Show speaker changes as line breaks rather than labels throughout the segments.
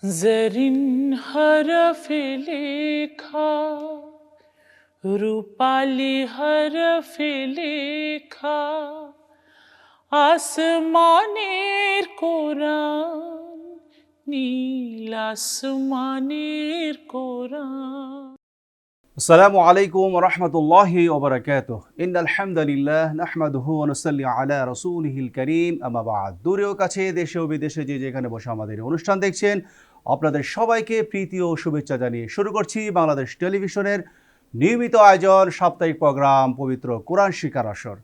জরিন হরফ লেখা রূপালি হরফ লেখা আসমানের কোরআন নীল আসমানের কোরআন
السلام عليكم ورحمة الله وبركاته إن الحمد لله نحمده ونصلي على رسوله الكريم أما بعد দূরেও কাছে দেশে ও বিদেশে যে যেখানে বসে আমাদের এই অনুষ্ঠান দেখছেন আপনাদের সবাইকে প্রীতি ও শুভেচ্ছা জানিয়ে শুরু করছি বাংলাদেশ টেলিভিশনের নিয়মিত আয়োজন, সাপ্তাহিক প্রোগ্রাম, পবিত্র কোরআন শিকার আসর।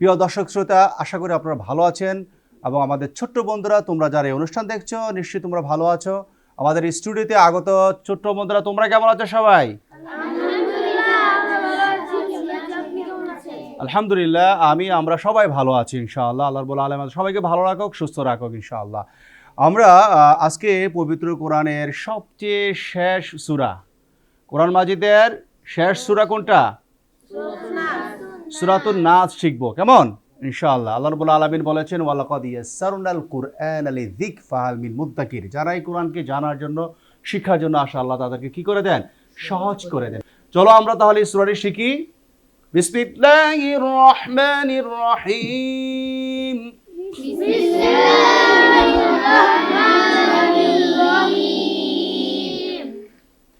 প্রিয় দর্শক শ্রোতা, আশা করি আপনারা ভালো আছেন এবং আমাদের ছোট্ট বন্ধুরা, তোমরা যারা এই অনুষ্ঠান দেখছ, নিশ্চয়ই তোমরা ভালো আছো। আমাদের স্টুডিওতে আগত ছোট্ট বন্ধুরা, তোমরা কেমন আছো সবাই? আলহামদুলিল্লাহ, আমি, আমরা সবাই ভালো আছি, ইনশাআল্লাহ। আল্লাহ বলে আলম সবাইকে ভালো রাখুক, সুস্থ রাখুক, ইনশাআল্লাহ। আমরা আজকে পবিত্র কোরআনের সবচেয়ে শেষ সুরা। কোরআন মাজিদের শেষ সুরা কোনটা? সূরাতুন নাচ শিখব। কেমন? ইনশাআল্লাহ। আল্লাহ রাব্বুল আলামিন বলেছেন, ওয়ালাকাদ ইয়াসসারনাল কুরআন লিযিক ফাহাল মিন মুদ্দাকির। যারা এই কোরআনকে জানার জন্য, শিক্ষার জন্য আসে, আল্লাহ তাদেরকে কি করে দেন? সহজ করে দেন। চলো আমরা তাহলে সূরাটি শিখি। বিসমিল্লাহির রহমানির রহিম।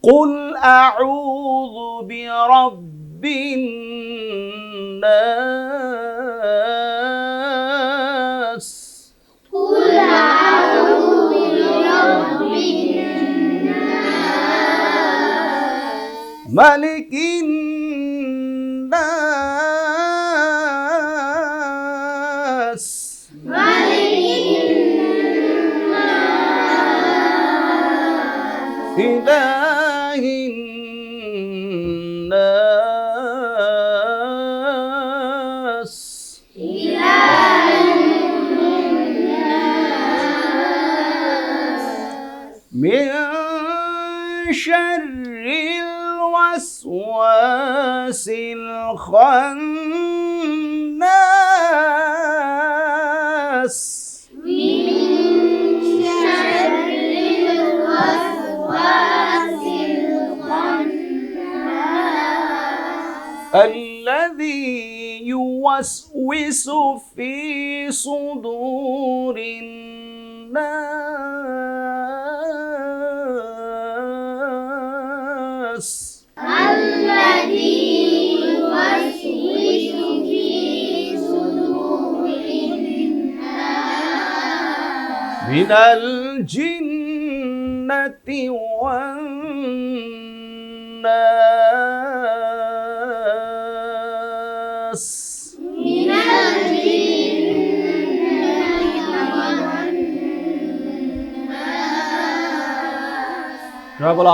قل أعوذ برب الناس. ملك الناس. الوسواس الخناس. الذي يوسوس في صدور الناس. من الجنة والناس. من الجنة والناس.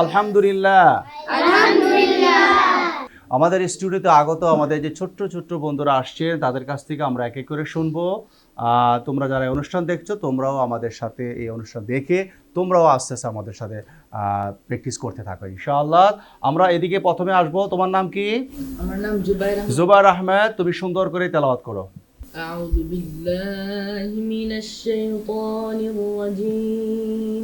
الحمد لله. আমাদের স্টুডিওতে আগত আমাদের যে ছোট্ট ছোট্ট বন্ধুরা আসছেন তাদের কাছ থেকে আমরা এক এক করে শুনবো আহ, তোমরা যারা এই অনুষ্ঠান দেখছো তোমরাও আমাদের সাথে এই অনুষ্ঠান দেখে তোমরাও আস্তে আস্তে আমাদের সাথে প্র্যাকটিস করতে থাকো ইনশাআল্লাহ আমরা এদিকে প্রথমে আসবো তোমার নাম কি
আমার নাম জুবাইর আহমেদ।
জুবার আহমেদ তুমি সুন্দর করে তেলাওয়াত করো
أعوذ بالله من الشيطان الرجيم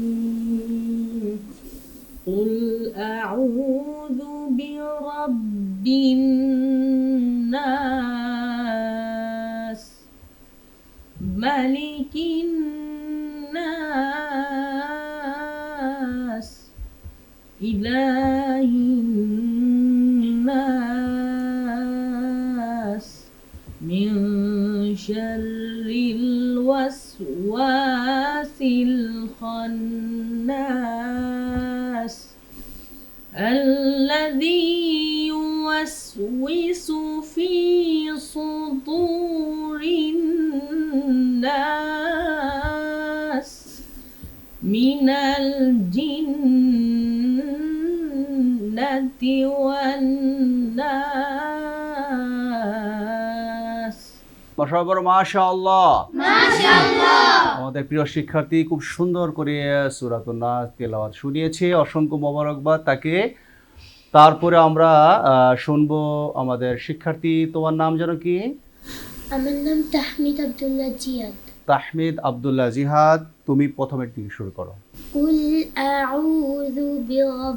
والناس
সবাই বলো মাশা আল্লাহ আমাদের প্রিয় শিক্ষার্থী খুব সুন্দর করে সুরাতুল নাস তেলাওয়াত শুনিয়েছে অসংখ্য মোবারকবাদ তাকে তারপরে আমরা আহ, শুনবো আমাদের শিক্ষার্থী তোমার নাম যেন কি
আমার নাম তাহমিদ আব্দুল্লাহ জিয়াদ
তাহমিদ আবদুল্লাহ জিহাদ তুমি প্রথমের দিকে শুরু করো
قل أعوذ برب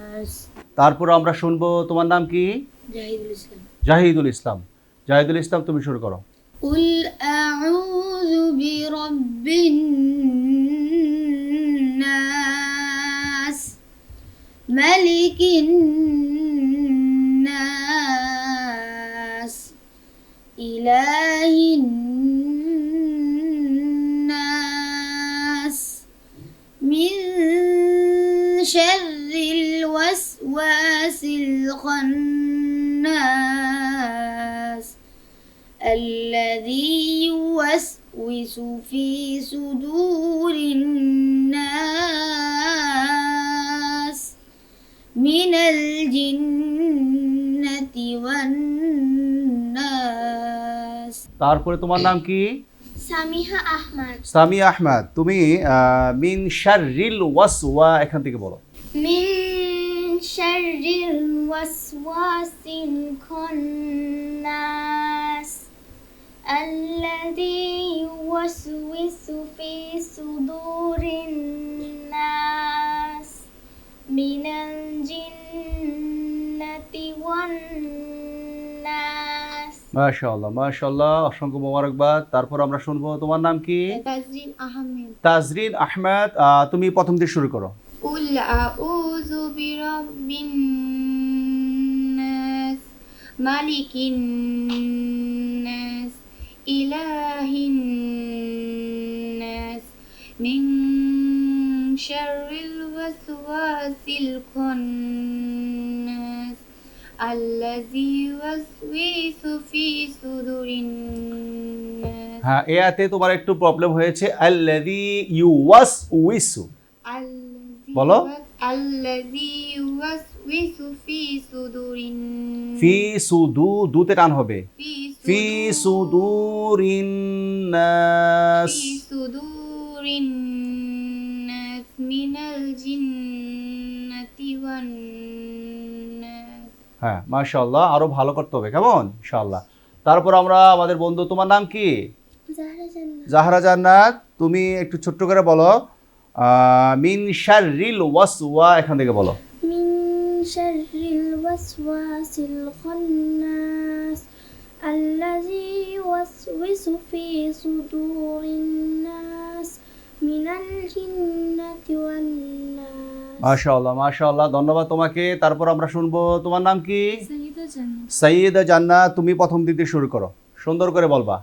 তারপর আমরা শুনবো তোমার নাম কি
জাহিদুল ইসলাম
জাহিদুল ইসলাম জাহিদুল ইসলাম তুমি শুরু করো
قل أعوذ برب الناس ملك الناس إله الناس من شر الوسواس الخناس الذي يوسوس في صدور الناس من الجنة والناس
তারপরে তোমার নাম কি
সামিহা আহমদ
সামি আহমদ তুমি আহ, মিন শাররিল ওয়াসওয়া এখান থেকে বলো
من شر الوسواس الخناس الذي يوسوس في صدور الناس من الجنة والناس
মাশাআল্লাহ মাশাআল্লাহ অসংখ্য মোবারকবাদ তারপর আমরা শুনবো তোমার নাম কি
তাজরিন আহমেদ
তাজরিন আহমেদ আহ, তুমি প্রথম দিয়ে শুরু করো
قل أعوذ برب الناس ملك الناس إله الناس من شر الوسواس الخناس الذي يوسوس في صدور الناس
হ্যাঁ এ আয়াতে তোমার একটু প্রবলেম হয়েছে আল্লাযী ইউওয়াস উইসু
الذي
বলো। ফি সুদু দুতে টান হবে। ফি সুদুরিন হ্যাঁ মাশাআল্লাহ আরও ভালো করতে হবে কেমন? ইনশাআল্লাহ। তারপর আমরা আমাদের বন্ধু তোমার নাম কি? জাহরা জান্নাত তুমি একটু ছোট্ট করে বলো। মিন শাররিল ওয়াসওয়া এখান থেকে বলো।
মিন শাররিল ওয়াসওয়াসিল খান্নাস আল্লাযী ইউওয়াসওিসু ফি সুদুরিন মিনাল জিন্নাতি
মাশাআল্লাহ মাশাআল্লাহ ধন্যবাদ তোমাকে। তারপর আমরা শুনব তোমার নাম কি? সাইয়েদা জান্নাত। তুমি প্রথম দিতে শুরু করো। সুন্দর করে বলবা।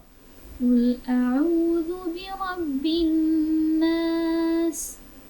আউযু বিরাব্বিন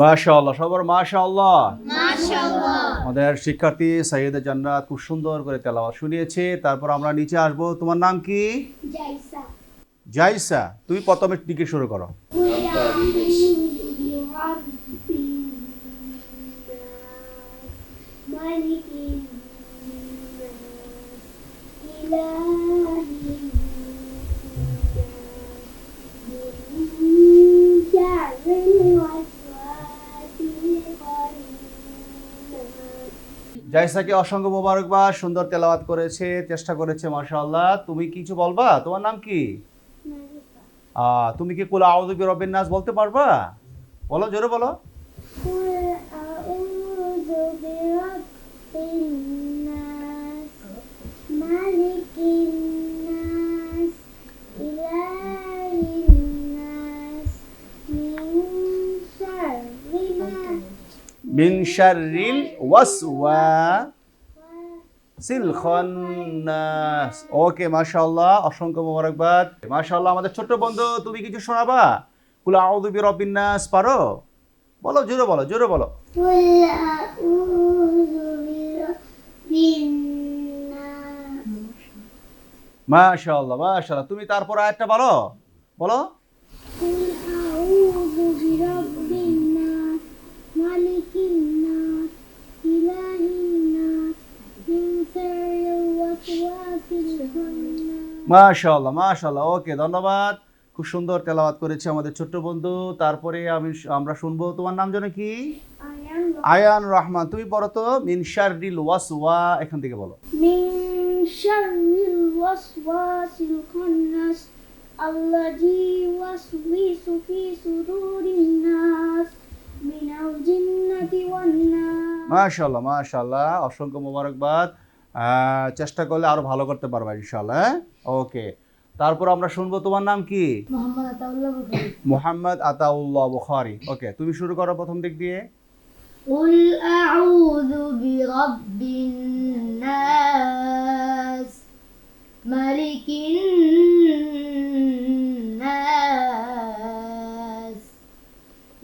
মাশাআল্লাহ সবার মাশাআল্লাহ। আমাদের শিক্ষার্থী সাইয়েদা জান্নাত খুব সুন্দর করে তেলাওয়াত শুনিয়েছে। তারপর আমরা নিচে আসব। তোমার নাম কি? জাইসা। তুমি প্রথমে টিকে শুরু করো। জাইসাকে অসংখ্য মোবারকবাদ সুন্দর তেলাওয়াত করেছে চেষ্টা করেছে মাশাআল্লাহ। তুমি কিছু বলবা? তোমার নাম কি? তুমি কি কুল আউযুবি রবিন নাস বলতে পারবা? বলো জোরে বলো। মিন শাররিল ওয়াসওয়া। ওকে মাশাআল্লাহ অসংখ্য মোবারকবাদ। মাশাআল্লাহ আমাদের ছোট্ট বন্ধু তুমি কিছু শোনাবা? কুল আউযু বিরাব্বিন নাস পারো? বলো জোরে বলো জোরে বলো।
কুল আউযু
মাশাআল্লাহ মাশাআল্লাহ তুমি তারপর আরেকটা বলো। বলো।
কুল আউযু বিরাব্বিন
মাশাল্লাহ মাশাল্লাহ ওকে ধন্যবাদ। খুব সুন্দর তেলাবাদ করেছে আমাদের ছোট্ট বন্ধু। তারপরে আমি আমরা শুনব তোমার নাম যেন কি?
আয়ান
রহমান। তুমি পড়ো তো মিনশার শাররিল ওয়াসওয়া এখান থেকে বলো।
মিনশার শাররিল ওয়াসওয়া খান্নাস নাস। من الجنة والناس
মাশাআল্লাহ মাশাআল্লাহ অসংখ্য মোবারকবাদ আহ, চেষ্টা করলে আরো ভালো করতে পারবা ইনশাআল্লাহ হ্যাঁ ওকে তারপর আমরা শুনবো তোমার নাম কি
মোহাম্মদ আতাউল্লাহ বুখারী
মোহাম্মদ আতাউল্লাহ বুখারি ওকে তুমি শুরু করো প্রথম দিক দিয়ে
قل أعوذ برب الناس ملك الناس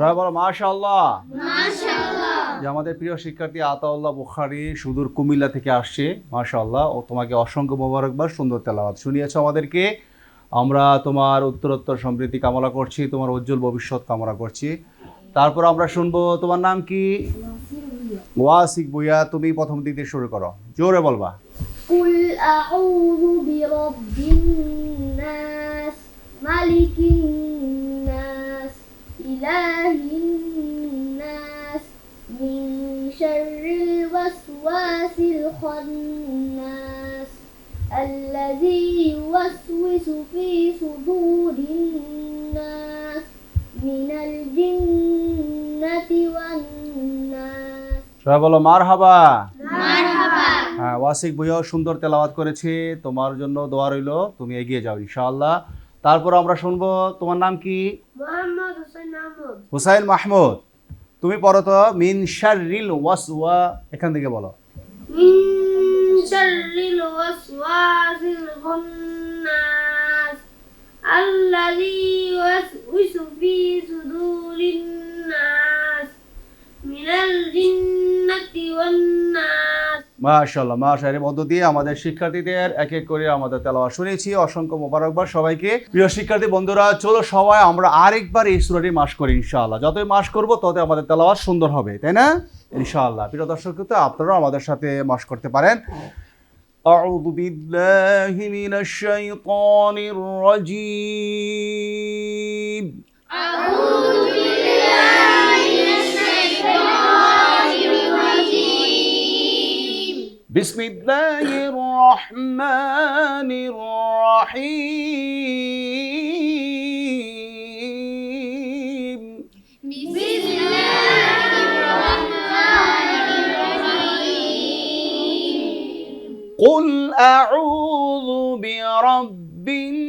সবাই বলো
মাশাল্লাহ
যে আমাদের প্রিয় শিক্ষার্থী আতাউল্লাহ বুখারি সুদূর কুমিল্লা থেকে আসছে মাশাল্লাহ ও তোমাকে অসংখ্য মোবারকবাদ সুন্দর তেলাওয়াত শুনিয়েছ আমাদেরকে। আমরা তোমার উত্তরোত্তর সমৃদ্ধি কামনা করছি তোমার উজ্জ্বল ভবিষ্যৎ কামনা করছি। তারপর আমরা শুনব তোমার নাম কি? ওয়াসিক বুয়া তুমি প্রথম দিক দিয়ে শুরু করো। জোরে বলবা।
কুল আউযু বিরাব্বিন নাস মালিকিন إله الناس من شر الوسواس الخناس الذي يوسوس في صدور الناس من الجنة والناس
সবাই বলো মার হাবা
مرحبا
হ্যাঁ ওয়াসিক বুইয়াও সুন্দর তেলাওয়াত করেছে তোমার জন্য দোয়া রইলো তুমি এগিয়ে যাও ইনশাআল্লাহ তারপর আমরা শুনব তোমার নাম কি? হুসাইন মাহমুদ। তুমি পড়ো তো মিন শারিল ওয়াসওয়া এখান থেকে বলো।
মিন শারিল ওয়াসওয়াসিল খুন্নাস
মাশাআল্লাহ মাশাআল্লাহ এর মধ্য দিয়ে আমাদের শিক্ষার্থীদের এক এক করে আমাদের তেলাওয়াত শুনেছি অসংখ্য মোবারকবাদ সবাইকে প্রিয় শিক্ষার্থী বন্ধুরা চলো সবাই আমরা আরেকবার এই সূরাটি মাস করি ইনশাআল্লাহ যতই মাস করব ততই আমাদের তেলাওয়াত সুন্দর হবে তাই না ইনশাআল্লাহ প্রিয় দর্শক তো আপনারাও আমাদের সাথে মাস করতে পারেন أعوذ بالله من الشيطان الرجيم بسم الله الرحمن الرحيم. قل أعوذ برب الناس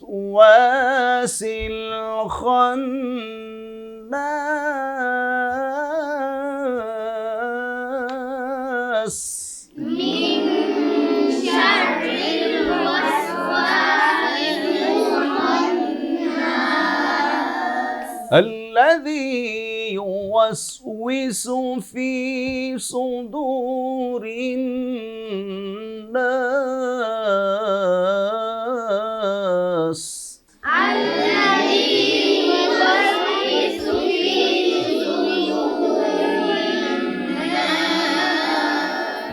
الوسواس الخناس من شر الوسواس الخناس الذي يوسوس في صدور الناس.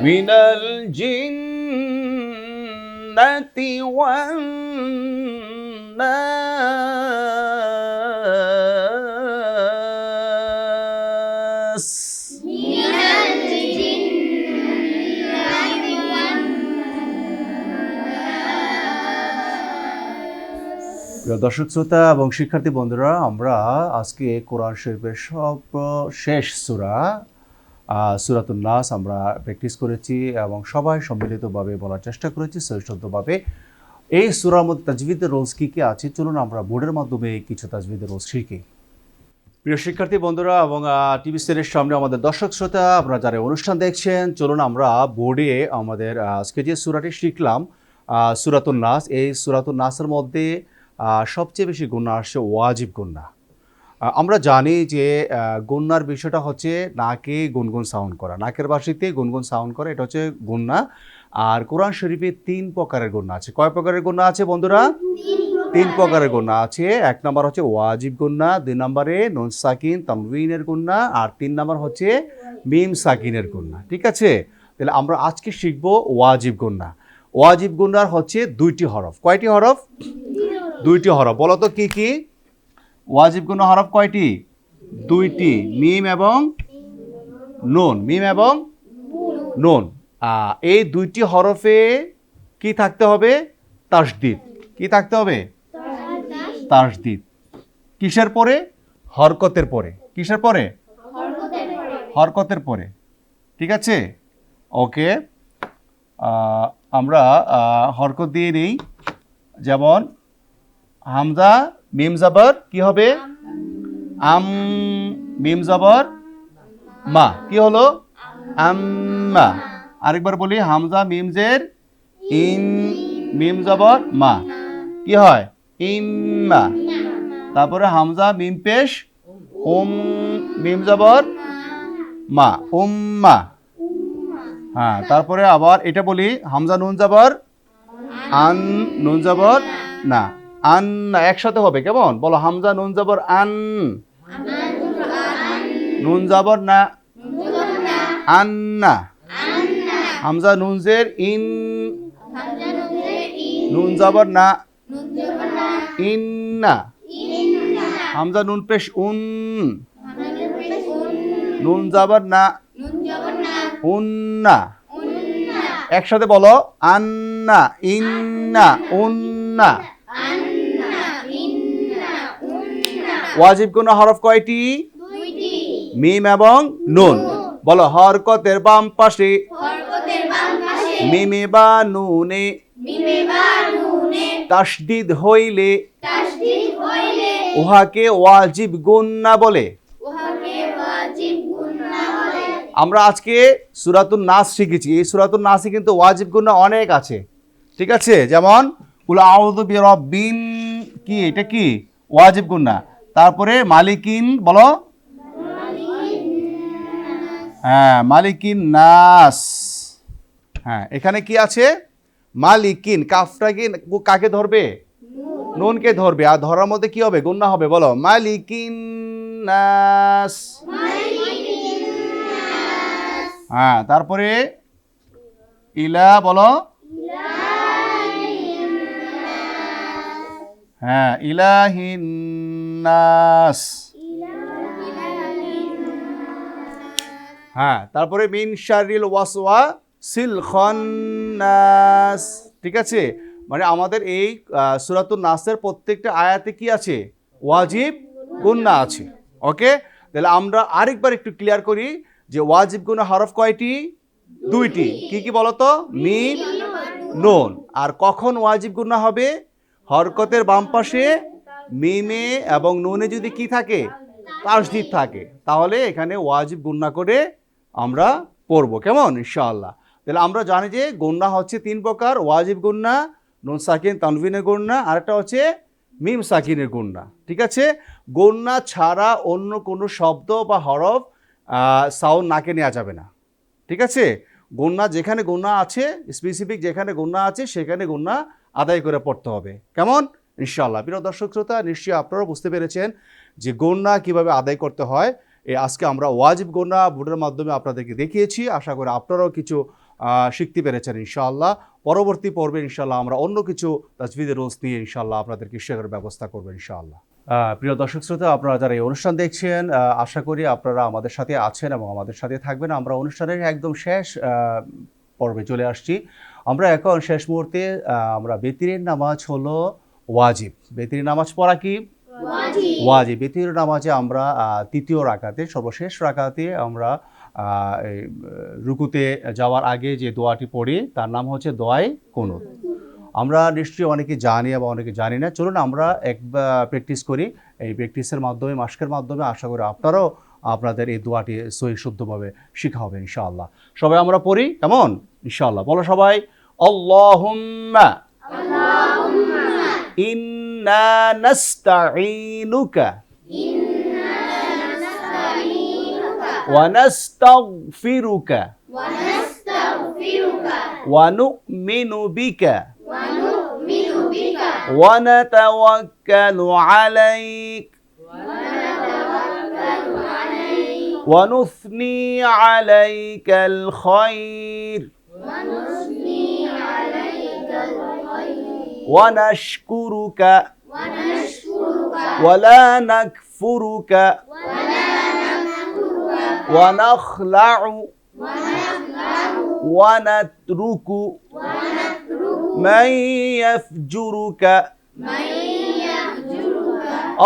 من الجنة والناس প্রিয় দর্শক শ্রোতা এবং শিক্ষার্থী বন্ধুরা আমরা আজকে কোরআন শরীফের সব শেষ সুরা সুরাতুল নাস আমরা প্র্যাকটিস করেছি এবং সবাই সম্মিলিতভাবে বলার চেষ্টা করেছি শ্রেষ্ঠভাবে এই সুরার মধ্যে তাজবিদের রোজ কী কী আছে? চলুন আমরা বোর্ডের মাধ্যমে কিছু তাজবিদের রোজ শিখি। প্রিয় শিক্ষার্থী বন্ধুরা এবং টিভি স্ক্রিনের সামনে আমাদের দর্শক শ্রোতা, আপনারা যারা অনুষ্ঠান দেখছেন, চলুন আমরা বোর্ডে আমাদের আজকে যে সুরাটি শিখলাম সুরাতুল নাস, এই সুরাতুল নাসের মধ্যে সবচেয়ে বেশি গুণা আসছে ওয়াজিব গুণা। আমরা জানি যে আহ, গুন্নার বিষয়টা হচ্ছে নাকে গুনগুন সাউন্ড করা। নাকের বাসিতে গুনগুন সাউন্ড করা এটা হচ্ছে গুন্না। আর কোরআন শরীফে তিন প্রকারের গুন্না আছে। কয় প্রকারের গুন্না আছে বন্ধুরা? তিন প্রকারের গুন্না আছে। এক নম্বর হচ্ছে ওয়াজিব গুন্না দুই নম্বরে নন সাকিন তামবিনের গুন্না আর তিন নম্বর হচ্ছে মিম সাকিনের গুন্না। ঠিক আছে? তাহলে আমরা আজকে শিখব ওয়াজিব গুন্না। ওয়াজিব গুন্নার হচ্ছে দুইটি হরফ। কয়টি হরফ? দুইটি হরফ। বলো তো কী কি? ওয়াজিব গুন্না হরফ কয়টি? দুইটি। মিম এবং নুন। মিম এবং নুন। এই দুইটি হরফে কি থাকতে হবে? তাসদিদ। কি থাকতে হবে? তাসদিদ। কিসের পরে? হরকতের পরে। কিসের পরে? হরকতের পরে। ঠিক আছে? ওকে। আমরা হরকত দিয়ে নিই। যেমন হামজা মিম জাবর, কি হবে? আম, মিম জাবর, মা, কি হলো? আম্মা। আরেকবার বলি, হামজা মিমজের, ইন, মিম জবর, মা। কি হয়? ইম্মা। তারপরে হামজা মিম পেশ ওম মিম জবর, মা, উম্মা। হ্যাঁ তারপরে আবার এটা বলি, হামজা নুন জবর, আন নুন জবর, না। আন একসাথে হবে, কেমন? বলো, হামজা, নুন, জাবর, আন। নুন, জাবর, না। আন্না। হামজা নুনজের ইন। নুন, জাবর, না। ইন্না। হামজা, নুন, পেশ, উন। নুন, জবর, না। উন্না। একসাথে বলো, আন্না, ইন্না, উন্না। ওয়াজিব কোন হরফ কয়টি? মিম এবং নুন। বলো হরকতের বাম পাশে। মিমে বা নুনে। তাসদিদ হইলে। উহাকে ওয়াজিব গুন্না বলে। আমরা আজকে সুরাতুন নাস শিখেছি। এই সুরাতুন নাসে কিন্তু ওয়াজিব গুন্না অনেক আছে। ঠিক আছে? যেমন উল বিরাব্বিন কি? এটা কি? ওয়াজিব গুন্না তারপরে মালিকিন, বলো? হ্যাঁ মালিকিন নাস। হ্যাঁ এখানে কি আছে? মালিকিন, কাফটা কি কাকে ধরবে? নুনকে ধরবে। আর ধরার মধ্যে কি হবে? গুন্না হবে, বলো। মালিকিন নাস। হ্যাঁ তারপরে ইলা, বলো। হ্যাঁ ইলাহিন নাস। হ্যাঁ তারপরে মিন শারিল ওয়াসওয়া সিল ঠিক আছে? মানে আমাদের এই সুরাতুল নাসের প্রত্যেকটা আয়াতে কি আছে? ওয়াজিব গুন্না আছে। ওকে? তাহলে আমরা আরেকবার একটু ক্লিয়ার করি যে ওয়াজিব গুন্না হরফ কয়টি? দুইটি। কি কি বলতো? মিম নুন। আর কখন ওয়াজিব গুন্না হবে? হরকতের বাম পাশে মিমে এবং নুনে যদি কি থাকে? তাসদিদ থাকে। তাহলে এখানে ওয়াজিব গুন্না করে আমরা পড়ব। কেমন? ইনশাআল্লাহ। তাহলে আমরা জানি যে গুন্না হচ্ছে তিন প্রকার, ওয়াজিব গুন্না নুন সাকিন, তানভিনের গুন্না আরেকটা হচ্ছে মিম সাকিনের গুন্না ঠিক আছে? গন্যা ছাড়া অন্য কোনো শব্দ বা হরফ সাউন্ড নাকে নেওয়া যাবে না। ঠিক আছে? গন্যা যেখানে গন্যা আছে স্পেসিফিক যেখানে গন্যা আছে, সেখানে গন্যা আদায় করে পড়তে হবে। কেমন? ইনশাআল্লাহ। প্রিয় দর্শক শ্রোতা, নিশ্চয়ই আপনারাও বুঝতে পেরেছেন যে গন্যা কীভাবে আদায় করতে হয়। এই আজকে আমরা ওয়াজিব গন্যা বোর্ডের মাধ্যমে আপনাদেরকে দেখিয়েছি। আশা করি আপনারাও কিছু শিখতে পেরেছেন ইনশাআল্লাহ। পরবর্তী পর্বে ইনশাআল্লাহ আমরা অন্য কিছু তাজবিদের রোজ নিয়ে ইনশাআল্লাহ আপনাদেরকে শেখার ব্যবস্থা করব ইনশাআল্লাহ। প্রিয় দর্শক শ্রোতা, আপনারা যারা এই অনুষ্ঠান দেখছেন আশা করি আপনারা আমাদের সাথে আছেন এবং আমাদের সাথে থাকবেন। আমরা অনুষ্ঠানের একদম শেষ পর্বে চলে আসছি। আমরা এখন শেষ মুহূর্তে আমরা বেতিরের নামাজ হলো ওয়াজিব। বেতিরের নামাজ পড়া কি? ওয়াজিব। বেতির নামাজে আমরা তৃতীয় রাকাতে সর্বশেষ রাকাতে আমরা এই, রুকুতে যাওয়ার আগে যে দোয়াটি পড়ি তার নাম হচ্ছে দোয়াই কুনুত। আমরা নিশ্চয়ই অনেকে জানি বা অনেকে জানি না। চলুন আমরা একবার প্র্যাকটিস করি। এই প্র্যাকটিসের মাধ্যমে মাস্কের মাধ্যমে আশা করি আপনারাও আপনাদের এই দোয়াটি সহি শুদ্ধভাবে শেখা হবে ইনশাআল্লাহ। সবাই আমরা পড়ি? কেমন? ইনশাআল্লাহ। বলো সবাই। اللهم اللهم إنا نستعينك إنا نستعينك ونستغفرك ونستغفرك ونؤمن بك ونؤمن بك ونتوكل عليك ونثني عليك الخير ونثني ونشكرك. ونشكرك ولا نكفرك. ولا ونخلع. ونترك. من يفجرك. من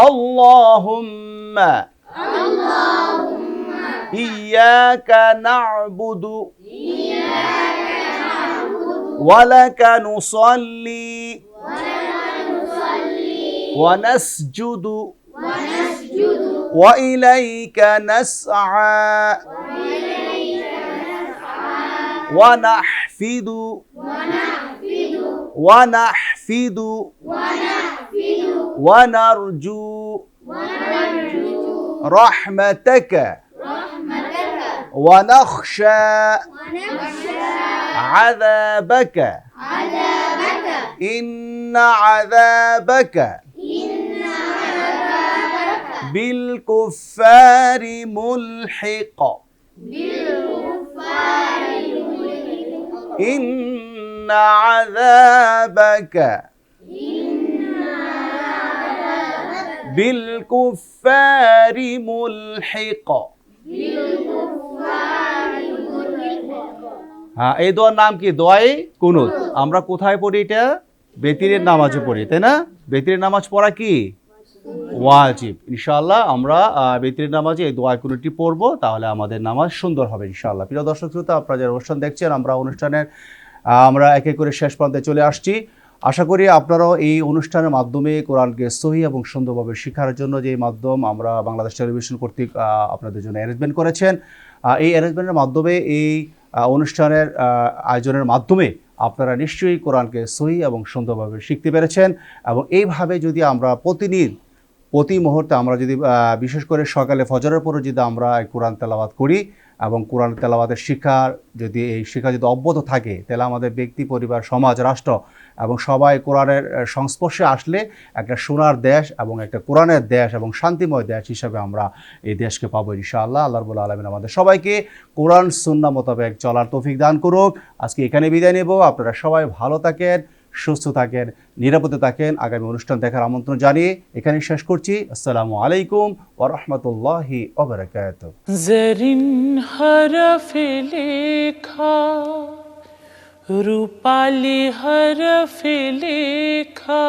اللهم اللهم إياك نعبد. إياك ولك نصلي. ونسجد. وإليك نسعى. ونحفد. ونحفد. ونرجو. رحمتك. ونخشى. عذابك. إن عذابك. بالكفار ملحق. إن عذابك. بالكفار ملحق. হ্যাঁ এই দোয়ার নাম কি? দোয়াই কুনুত। আমরা কোথায় পড়ি এটা? বেতিরের নামাজে পড়ি তাই না? বেতিরের নামাজ পড়া কি? ওয়াজিব। ইনশাআল্লাহ আমরা আহ, বেতিরের নামাজে এই দোয়া কুনুটি পড়ব তাহলে আমাদের নামাজ সুন্দর হবে ইনশাআল্লাহ। প্রিয় দর্শক শ্রোতা আপনারা যারা অনুষ্ঠান দেখছেন আমরা অনুষ্ঠানের আমরা এক এক করে শেষ প্রান্তে চলে আসছি। আশা করি আপনারাও এই অনুষ্ঠানের মাধ্যমে কোরআনকে সহি এবং সুন্দরভাবে শেখার জন্য যে মাধ্যম আমরা বাংলাদেশ টেলিভিশন কর্তৃক আপনাদের জন্য অ্যারেঞ্জমেন্ট করেছেন এই অ্যারেঞ্জমেন্টের মাধ্যমে এই অনুষ্ঠানের আয়োজনের মাধ্যমে আপনারা নিশ্চয়ই কোরআনকে সহি এবং সুন্দরভাবে শিখতে পেরেছেন এবং এইভাবে যদি আমরা প্রতিদিন, প্রতি মুহূর্তে আমরা যদি বিশেষ করে সকালে ফজরের পরে যদি আমরা কোরআন তেলাবাদ করি এবং কোরআন তেলাওয়াতের শিক্ষার যদি এই শিক্ষা যদি অব্যাহত থাকে, তাহলে আমাদের ব্যক্তি, পরিবার, সমাজ, রাষ্ট্র এবং সবাই কোরআনের সংস্পর্শে আসলে একটা সোনার দেশ এবং একটা কোরআনের দেশ এবং শান্তিময় দেশ হিসাবে আমরা এই দেশকে পাবো ইনশাআল্লাহ। আল্লাহ রবুল্লা আলমিন আমাদের সবাইকে কোরআন সুন্না মোতাবেক চলার তৌফিক দান করুক। আজকে এখানে বিদায় নেব। আপনারা সবাই ভালো থাকেন। সুস্থ থাকেন, নিরাপদে থাকেন। আগামী অনুষ্ঠান দেখার আমন্ত্রণ জানিয়ে এখানে শেষ করছি। আসসালামু আলাইকুম ও রহমতুল্লাহি
জরিন হরফ লেখা, রূপালি হরফ লেখা